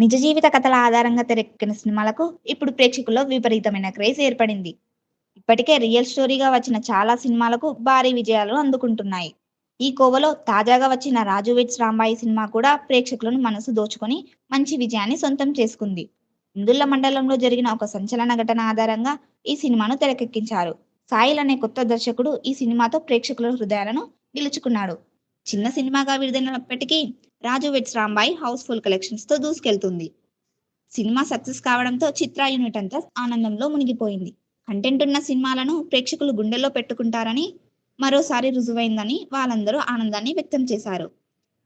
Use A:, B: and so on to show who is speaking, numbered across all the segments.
A: నిజ జీవిత కథల ఆధారంగా తెరకెక్కిన సినిమాలకు ఇప్పుడు ప్రేక్షకుల్లో విపరీతమైన క్రేజ్ ఏర్పడింది. ఇప్పటికే రియల్ స్టోరీగా వచ్చిన చాలా సినిమాలకు భారీ విజయాలు అందుకుంటున్నాయి. ఈ కోవలో తాజాగా వచ్చిన రాజు వెడ్స్ రాంబాయి సినిమా కూడా ప్రేక్షకులను మనసు దోచుకొని మంచి విజయాన్ని సొంతం చేసుకుంది. ఇందుల్ల మండలంలో జరిగిన ఒక సంచలన ఘటన ఆధారంగా ఈ సినిమాను తెరకెక్కించారు. సాయిల్ అనే కొత్త దర్శకుడు ఈ సినిమాతో ప్రేక్షకుల హృదయాలను గెలుచుకున్నాడు చిన్న సినిమాగా విడుదలైనప్పటికీ Raju weds Rambai house full కలెక్షన్స్తో దూసుకెళ్తుంది. సినిమా సక్సెస్ కావడంతో చిత్ర యూనిట్ అంతా ఆనందంలో మునిగిపోయింది. కంటెంట్ ఉన్న సినిమాలను ప్రేక్షకులు గుండెల్లో పెట్టుకుంటారని మరోసారి రుజువైందని వాళ్ళందరూ ఆనందాన్ని వ్యక్తం చేశారు.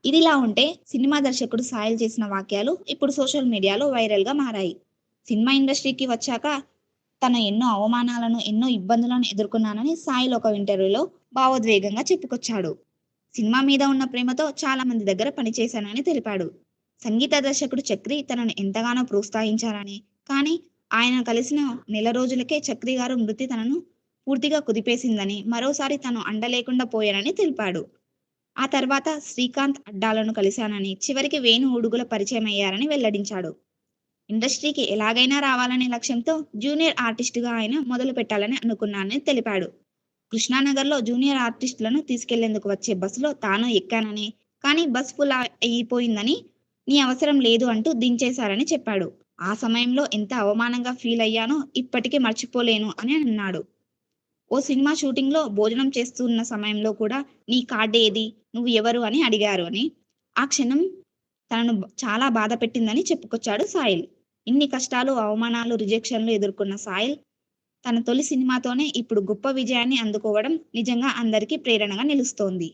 A: ఇదిలా ఉంటే సినిమా దర్శకుడు సాయిల్ చేసిన వాక్యాలు ఇప్పుడు సోషల్ మీడియాలో వైరల్గా మారాయి. సినిమా ఇండస్ట్రీకి వచ్చాక తన ఎన్నో అవమానాలను ఎన్నో ఇబ్బందులను ఎదుర్కొన్నానని సాయిల్ ఒక ఇంటర్వ్యూలో భావోద్వేగంగా చెప్పుకొచ్చాడు. సినిమా మీద ఉన్న ప్రేమతో చాలా మంది దగ్గర పనిచేశానని తెలిపాడు. సంగీత దర్శకుడు చక్రి తనను ఎంతగానో ప్రోత్సహించారని కానీ ఆయన కలిసిన నెల రోజులకే చక్రి గారు మృతి తనను పూర్తిగా కుదిపేసిందని మరోసారి తను అండలేకుండా పోయానని తెలిపాడు. ఆ తర్వాత శ్రీకాంత్ అడ్డాలను కలిశానని చివరికి వేణు ఉడుగుల పరిచయం అయ్యారని వెల్లడించాడు. ఇండస్ట్రీకి ఎలాగైనా రావాలనే లక్ష్యంతో జూనియర్ ఆర్టిస్టుగా ఆయన మొదలు పెట్టాలని అనుకున్నానని తెలిపాడు. కృష్ణానగర్లో జూనియర్ ఆర్టిస్టులను తీసుకెళ్ళేందుకు వచ్చే బస్సులో తాను ఎక్కానని కానీ బస్ ఫుల్ అయిపోయిందని నీ అవసరం లేదు అంటూ దించేశారని చెప్పాడు. ఆ సమయంలో ఎంత అవమానంగా ఫీల్ అయ్యానో ఇప్పటికీ మర్చిపోలేను అని అన్నాడు. ఓ సినిమా షూటింగ్లో భోజనం చేస్తున్న సమయంలో కూడా నీ కార్డు ఏది? నువ్వు ఎవరు? అని అడిగారు అని. ఆ క్షణం తనను చాలా బాధ పెట్టిందని చెప్పుకొచ్చాడు సాయిల్. ఇన్ని కష్టాలు అవమానాలు రిజెక్షన్లు ఎదుర్కొన్న సాయిల్ తన తొలి సినిమాతోనే ఇప్పుడు గొప్ప విజయాన్ని అందుకోవడం నిజంగా అందరికీ ప్రేరణగా నిలుస్తోంది.